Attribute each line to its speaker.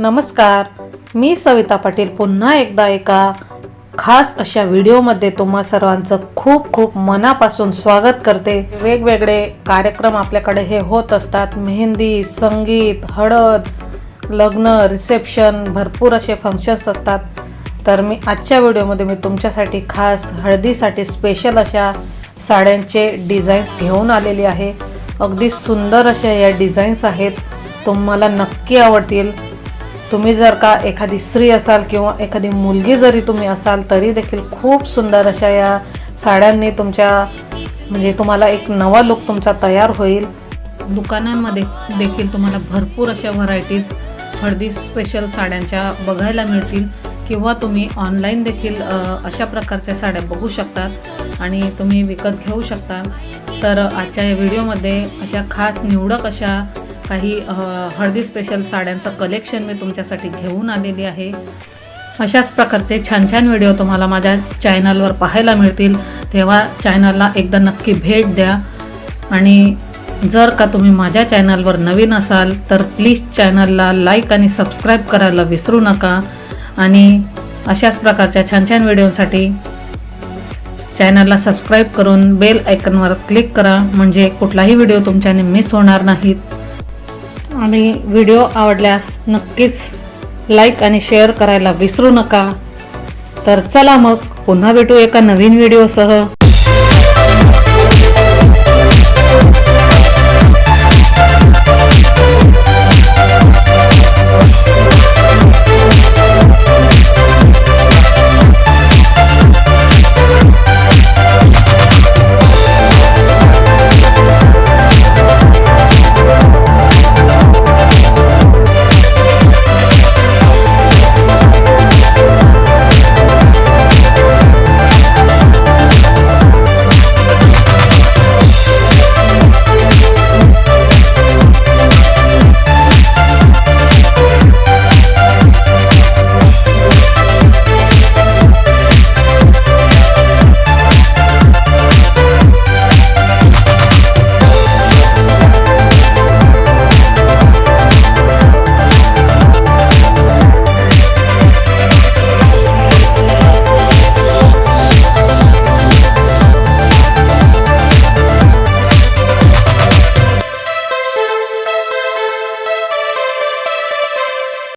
Speaker 1: नमस्कार. मी सविता पाटील पुन्हा एकदा एका खास अशा व्हिडिओमध्ये तुम्हा सर्वांचं खूप खूप मनापासून स्वागत करते. वेगवेगळे कार्यक्रम आपल्याकडे हे होत असतात. मेहंदी संगीत हळद लग्न रिसेप्शन भरपूर असे फंक्शन्स असतात. तर मी आजच्या व्हिडिओमध्ये मी तुमच्यासाठी खास हळदीसाठी स्पेशल अशा साड्यांचे डिझाईन्स घेऊन आलेली आहे. अगदी सुंदर अशा या डिझाईन्स आहेत. तुम्हाला नक्की आवडतील. तुम्ही जर का एखादी स्त्री असाल किंवा एखादी मुलगी जरी तुम्ही असाल तरी देखील खूप सुंदर अशा या साड्यांनी तुमच्या म्हणजे तुम्हाला एक नवा लुक तुमचा तयार होईल. दुकानांमध्ये देखील तुम्हाला भरपूर अशा व्हरायटीज हळदी स्पेशल साड्यांच्या बघायला मिळतील. किंवा तुम्ही ऑनलाईन देखील अशा प्रकारच्या साड्या बघू शकतात आणि तुम्ही विकत घेऊ शकता. तर आजच्या या व्हिडिओमध्ये अशा खास निवडक अशा काही हळदी स्पेशल साड्यांचं कलेक्शन मी तुमच्यासाठी घेऊन आलेली आहे. अशाच प्रकारचे छान छान व्हिडिओ तुम्हाला माझ्या चॅनलवर पाहायला मिळतील. तेव्हा चॅनलला एकदा नक्की भेट द्या. आणि जर का तुम्ही माझ्या चॅनलवर नवीन असाल तर प्लीज चॅनलला लाईक आणि सबस्क्राईब करायला विसरू नका. आणि अशाच प्रकारच्या छान छान व्हिडिओसाठी चॅनलला सबस्क्राईब करून बेल आयकनवर क्लिक करा. म्हणजे कुठलाही व्हिडिओ तुमच्याने मिस होणार नाहीत. आणि व्हिडिओ आवडल्यास नक्कीच लाईक आणि शेअर करायला विसरू नका. तर चला मग पुन्हा भेटू एका नवीन व्हिडिओसह.